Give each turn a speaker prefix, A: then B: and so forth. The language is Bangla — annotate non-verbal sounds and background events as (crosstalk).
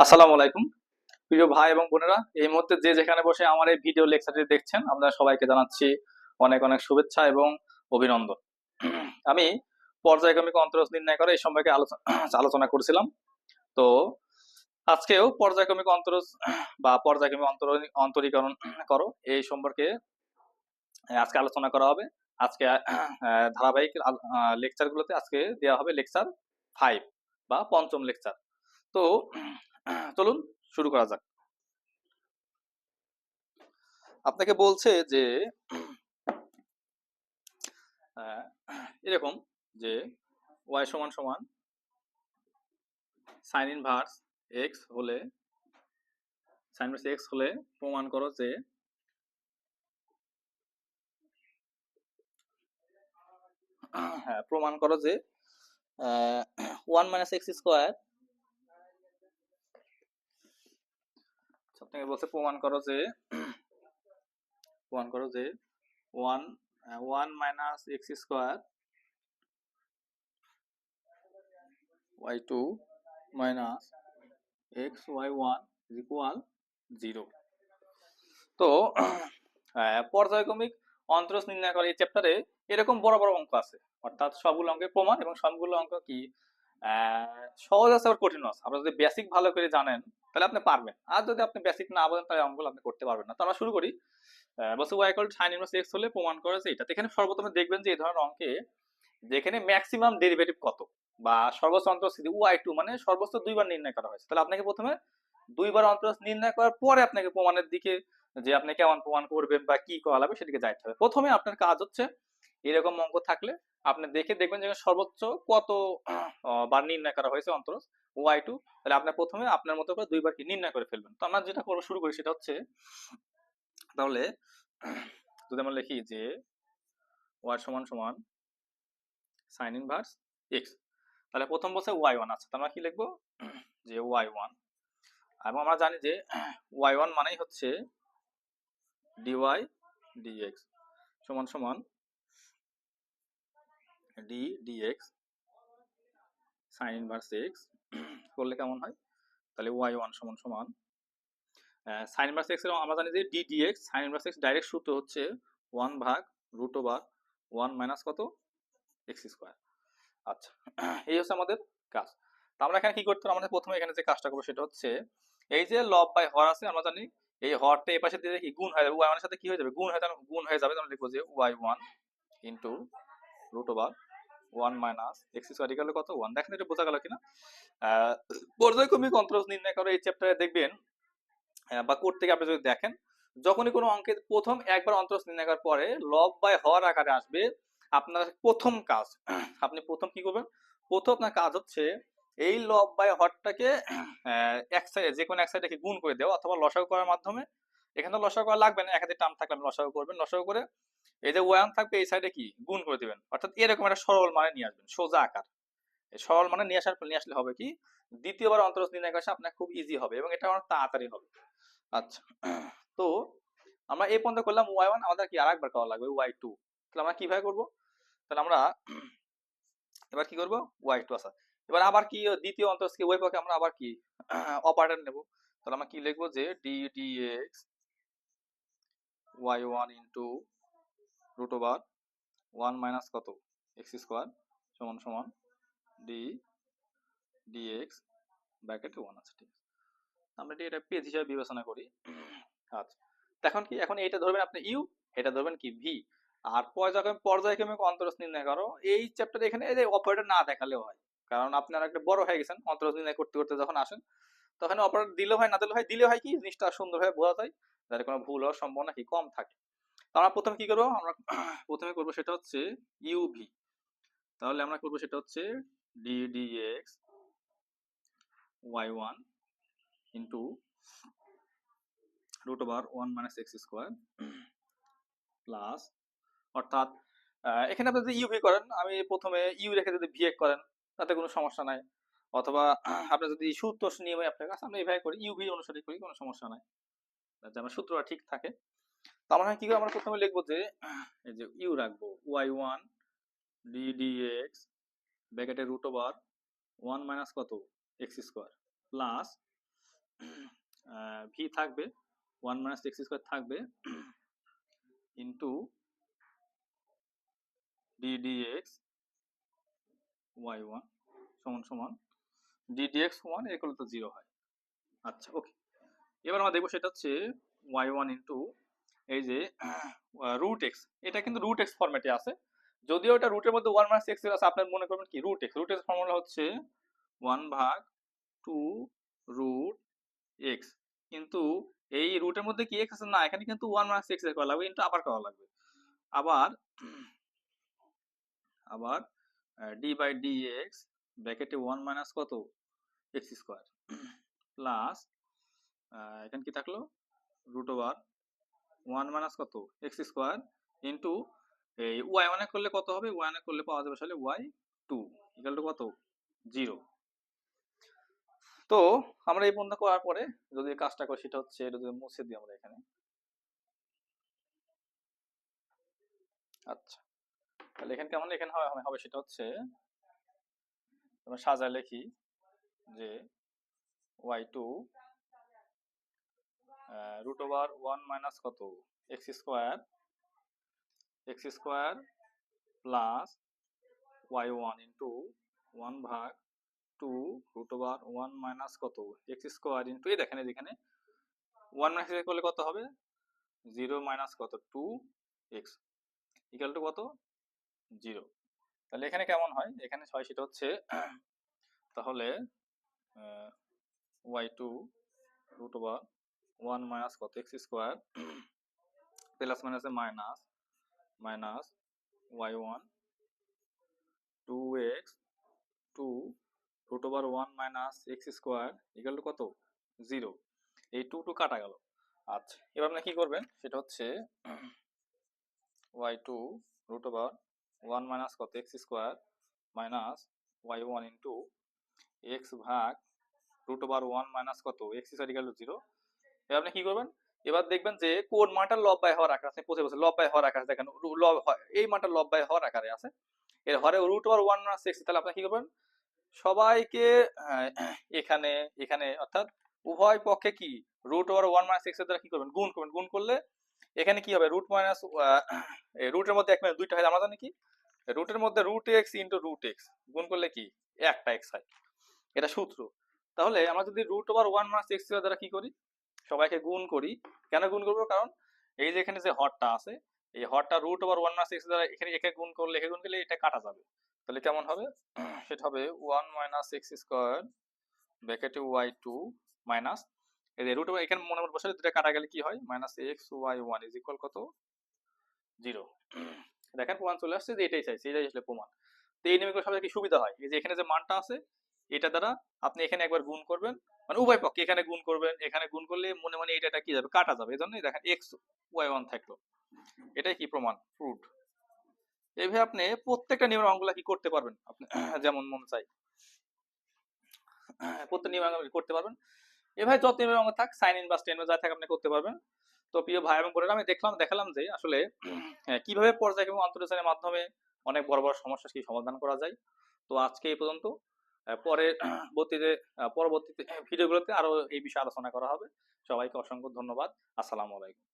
A: আসসালামু আলাইকুম। প্রিয় ভাই এবং বোনেরা, এই মুহূর্তে যে যেখানে বসে আমার এই ভিডিও লেকচারটি দেখছেন আপনারা সবাইকে জানাচ্ছি অনেক অনেক শুভেচ্ছা এবং অভিনন্দন। আমি পর্যায়ক্রমিক অন্তরজ নির্ণয় করে এই সম্পর্কে আলোচনা (clears throat) করেছিলাম। তো আজকেও পর্যায়ক্রমিক অন্তরজ বা পর্যায়ক্রমিক অন্তর অন্তরীকরণ করো, এই সম্পর্কে আজকে আলোচনা করা হবে। আজকে ধারাবাহিক লেকচারগুলোতে আজকে দেওয়া হবে লেকচার ফাইভ বা পঞ্চম লেকচার। তো (clears throat) চলুন শুরু করা যাক। আপনাকে বলছে যে (clears throat) এরকম যে ওয়াই সমান সমান সাইন ইনভার্স এক্স হলে সাইন ইনভার্স x হলে প্রমাণ করো যে (clears throat) হ্যাঁ প্রমাণ করো যে ওয়ান মাইনাস এক্স স্কোয়ার আপনাকে বলছে প্রমাণ করো যে, প্রমাণ করো যে one one minus x square y two minus x y one equal zero তো পর্যায়ক্রমিক অন্তরজ নির্ণয় করে এই চ্যাপ্টারে এরকম বড় বড় অঙ্ক আছে। অর্থাৎ সবগুলো অঙ্কের প্রমাণ এবং সবগুলো অঙ্ক কি? সহজ আছে আবার কঠিন আছে। আপনারা যদি বেসিক ভালো করে জানেন তাহলে আপনি পারবেন। আর যদি আপনি বেসিক না বোঝেন তাহলে অঙ্কগুলো আপনি করতে পারবেন না। তো আমরা শুরু করি। আহ, y equal sine inverse x হলে প্রমাণ করে যে এটা। এখানে সর্বপ্রথমে দেখবেন যে এই ধরনের অঙ্কে যেখানে ম্যাক্সিমাম ডেরিভেটিভ কত? বা সর্বোচ্চ অন্তরস্থিতি ওয়াই টু মানে সর্বোচ্চ দুইবার নির্ণয় করা হয়েছে। তাহলে আপনাকে প্রথমে দুইবার অন্তরস্থ নির্ণয় করার পরে আপনাকে প্রমাণের দিকে যে আপনি কেমন প্রমাণ করবেন বা কি করা লাগবে সেদিকে যাইতে হবে। প্রথমে আপনার কাজ হচ্ছে এরকম অঙ্ক থাকলে আপনি দেখে দেখবেন যে সর্বোচ্চ কত বার নির্ণয় করা হয়েছে অন্তরজ ওয়াই টু তাহলে আপনার প্রথমে আপনার মতো করে দুইবার কি নির্ণয় করে ফেলবেন। তো আমরা যেটা করব শুরু করি সেটা হচ্ছে, তাহলে, যদি আমরা লিখি যে ওয়াই সমান সমান সাইন ইনভার্স এক্স তাহলে প্রথম বলছে ওয়াই ওয়ান আছে আমরা কি লিখব? যে ওয়াই ওয়ান এবং আমরা জানি যে ওয়াই ওয়ান মানেই হচ্ছে ডিওয়াই ডিএক্স সমান সমান d d x sine inverse x করলে কেমন হয়? তাহলে ওয়াই ওয়ান সমান সমান সাইন ইনভার্স এক্সের আমরা জানি যে d d x sine inverse x direct সূত্র হচ্ছে ওয়ান ভাগ রুট ওভার ওয়ান মাইনাস কত? এক্স স্কোয়ার আচ্ছা (clears throat) এই হচ্ছে আমাদের কাজ। তো আমরা এখানে কি করতে আমাদের প্রথমে এখানে যে কাজটা করব সেটা হচ্ছে, এই যে লব বাই হর আছে, আমরা জানি এই হরটা এই পাশে দিয়ে কি গুণ হয়ে যাবে ওয়াই ওয়ানের সাথে কি হয়ে যাবে? গুণ হয়ে গুণ হয়ে যাবে, আমরা লিখব যে y one into root over one minus x square equal কত? ওয়ান দেখেন এটা বোঝা গেল কিনা? পর্যায়ক্রমিক অন্তরজ নির্ণয় করে এই চ্যাপ্টারে দেখবেন বা কোড থেকে আপনি যদি দেখেন, যখনই কোনো অঙ্কের প্রথম একবার অন্তরজ নির্ণয় করার পরে লব বাই হর আকারে আসবে আপনার প্রথম কাজ। (clears throat) আপনি প্রথম কি করবেন? প্রথম আপনার কাজ হচ্ছে এই লব বাই হরটাকে এক সাইডে যে কোনো এক সাইডে গুণ করে দেওয়া অথবা লসাগু করার মাধ্যমে। এখানে লসাগু করা লাগবে না একাধিক টার্ম থাকলে আপনি লসাগু করবেন। লসাগু করে এই যে ওয়ান থাকবে, এই সাইডে কি? গুণ করে দিবেন। অর্থাৎ এরকম একটা সরল মানে নিয়ে আসবেন, সোজা আকার। সরল মানে নিয়ে আসার, নিয়ে আসলে হবে কি? দ্বিতীয়বার অন্তরজ নির্ণয় করা আপনার খুব ইজি হবে এবং এটা অনেক তাড়াতাড়ি হবে। আচ্ছা (clears throat) তো আমরা এই পর্যন্ত করলাম ওয়াই ওয়ান আমাদের কি আর একবার করা লাগবে? Y two. তাহলে আমরা কীভাবে করব? তাহলে আমরা (clears throat) এবার কি করব? ওয়াই টু আসা এবার আবার কি দ্বিতীয় অন্তরজকে ওই পক্ষে আমরা আবার কি? (clears throat) অপারেটর নেব। তাহলে আমরা কি লিখব যে d d x y one into root over one minus কত? এক্স স্কোয়ার সমান সমান ডি ডিএক্স ব্র্যাকেটে ওয়ান আছে ঠিক আছে। আমরা এটি পেজ হিসাবে বিবেচনা করি। আচ্ছা এখন কি, এখন এটা ধরবেন আপনি ইউ এটা ধরবেন কি ভি আর পর্যায়ক্রমিক পর্যায়ক্রমিক অন্তরজ নির্ণয় করো। এই চ্যাপ্টারে এখানে, এই যে অপারেটর না দেখালেও হয়। কারণ আপনারা একটা বড় হয়ে গেছেন অন্তরজ নির্ণয় করতে করতে যখন আসেন, তখন অপারেটর দিলেও হয়, না দিলেও হয় দিলে হয় কি, জিনিসটা সুন্দরভাবে বোঝা যায়, যাতে কোনো ভুল হওয়ার সম্ভাবনা কি কম থাকে। আমরা প্রথমে কি করব, আমরা (clears throat) প্রথমে করব সেটা হচ্ছে ইউভি তাহলে আমরা করব সেটা হচ্ছে d d x y one into root over one minus x square plus অর্থাৎ এখানে আপনি যদি ইউভি করেন, আমি প্রথমে ইউ রেখে যদি ভিএ করেন, তাতে কোনো সমস্যা নাই। অথবা (clears throat) আপনি যদি সূত্র নিয়মে আপনার কাছে আমরা এইভাবে করি ইউভি অনুসারে করি, কোনো সমস্যা নাই। যাতে আমার সূত্রটা ঠিক থাকে। তো আমরা কি করে, আমরা প্রথমে লিখব যে, এই যে ইউ রাখব y one d d x ব্র্যাকেটে রুট ওভার ওয়ান মাইনাস কত এক্স স্কোয়ার প্লাস ভি থাকবে ওয়ান মাইনাস এক্স স্কোয়ার থাকবে into d d x y one সমান সমান ডি ডি এক্স ওয়ান করলে তো জিরো হয়। আচ্ছা ওকে এবার আমরা দেখব সেটা হচ্ছে ওয়াই ওয়ান ইন্টু এই যে রুট এক্স এটা কিন্তু রুট এক্স ফরম্যাটে আছে। যদিও এটা রুটের মধ্যে ওয়ান মাইনাস এক্স আছে, আপনার মনে করবেন কি? Root x root x formula হচ্ছে ওয়ান ভাগ টু রুট এক্স কিন্তু এই রুটের মধ্যে কি এক্স আছে? না, এখানে কিন্তু ওয়ান মাইনাস এক্স করা লাগবে, কিন্তু আবার করা লাগবে। আবার আবার ডি বাই ডি এক্স ব্র্যাকেটে ওয়ান মাইনাস কত? এক্স স্কোয়ার প্লাস এখানে কি থাকল? রুট ওভার ওয়ান মাইনাস কত? এক্স স্কোয়ার ইন্টু এই ওয়াই ওয়ানে করলে কত হবে? ওয়াই ওয়ানে করলে পাওয়া যাবে আসলে ওয়াই টু ইকাল টু কত? জিরো। তো আমরা এই পর্যন্ত করার পরে যদি কাজটা করি, সেটা হচ্ছে এটা যদি মুছে দিই আমরা এখানে। আচ্ছা। তাহলে এখানে কেমন এখানে হবে হবে সেটা হচ্ছে আমরা সাজায় লিখি যে y two root over one minus কত? X square x square plus y one into one ভাগ two root over one minus কত? এক্স স্কোয়ার ইন্টু এই দেখেন যেখানে ওয়ান মাইনাস করলে কত হবে? জিরো মাইনাস কত? টু এক্স ইকাল টু কত? জিরো তাহলে এখানে কেমন হয়? এখানে হয় সেটা হচ্ছে, তাহলে y two root over one minus কত? এক্স স্কোয়ার প্লাস মাইনাসে minus minus y one, two x, two, root over one minus x square equal two কত? জিরো। এই টু টু কাটা গেল। আচ্ছা এবার আপনি কি করবেন? সেটা হচ্ছে y two root over one minus কত? X square minus y one into x ভাগ রুট ওভার ওয়ান মাইনাস কত? X square equal two zero. এবার আপনি কি করবেন? এবার দেখবেন যে কোন মানটা লব বাই হওয়ার আকার আছে বসে লব বাই হওয়ার আকার দেখেন এই মানটা লব বাই হওয়ার আকারে আছে। এর হরে root over one minus x তাহলে আপনি কি করবেন? সবাইকে এখানে এখানে, অর্থাৎ উভয় পক্ষে কি? রুট ওভার ওয়ান মাইনাস এক্সের দ্বারা কি করবেন? গুণ করবেন। গুণ করলে এখানে কি হবে? রুট মাইনাস রুটের মধ্যে এক মাইনাস দুইটা হয়, আমরা জানি কি? রুটের মধ্যে root x into root x গুণ করলে কি? একটা এক্স হয়। এটা সূত্র। তাহলে আমরা যদি root over one minus x দ্বারা কি করি? সবাইকে গুণ করি। কেন গুণ করব? কারণ এই যে এখানে যে হরটা আছে, এই হরটা root over one minus x দ্বারা এখানে একে গুণ করলে, একে গুণ করলে এটা কাটা যাবে। তাহলে কেমন হবে? (clears throat) সেটা হবে ওয়ান মাইনাস এক্স স্কোয়ার ব্র্যাকেটে ওয়াই টু মাইনাস এই রুট ওভার এখানে মনে মনে বসে দুটা কাটা গেলে কি হয়? Minus x y one is equal কত? জিরো (clears throat) দেখেন প্রমাণ চলে আসছে যে এটাই চাইছে, এটাই আসলে প্রমাণ। তো এই নিয়মে সবাই কি সুবিধা হয়। এই যে এখানে যে মানটা আছে এটা দ্বারা আপনি এখানে একবার গুণ করবেন। মানে উভয় পক্ষে এখানে গুণ করবেন, এখানে গুণ করলে মনে মনে এটা কি যাবে? কাটা যাবে। এই জন্যই দেখেন এক্স ওয়াই ওয়ান থাকল। এটাই কি প্রমাণ? প্রুফ এইভাবে আপনি প্রত্যেকটা নিয়মের অঙ্কগুলা কি করতে পারবেন? আপনি (coughs) যেমন মন চাই। (coughs) প্রত্যেক নিয়ম অঙ্ক করতে পারবেন? এভাবে যত নিয়মের অঙ্ক থাক সাইন ইন বা স্টেন যা থাকে আপনি করতে পারবেন। তো প্রিয় ভাই এবং বোনেরা, আমি দেখলাম, দেখালাম যে আসলে (coughs) কীভাবে পর্যায় এবং অন্তর্জালের মাধ্যমে অনেক বড় বড় সমস্যা কি সমাধান করা যায়? তো আজকে এই পর্যন্ত। পরে বর্তীতে পরবর্তীতে, ভিডিওগুলোতে আরও এই বিষয়ে আলোচনা করা হবে। সবাইকে অসংখ্য ধন্যবাদ। আসসালামু আলাইকুম।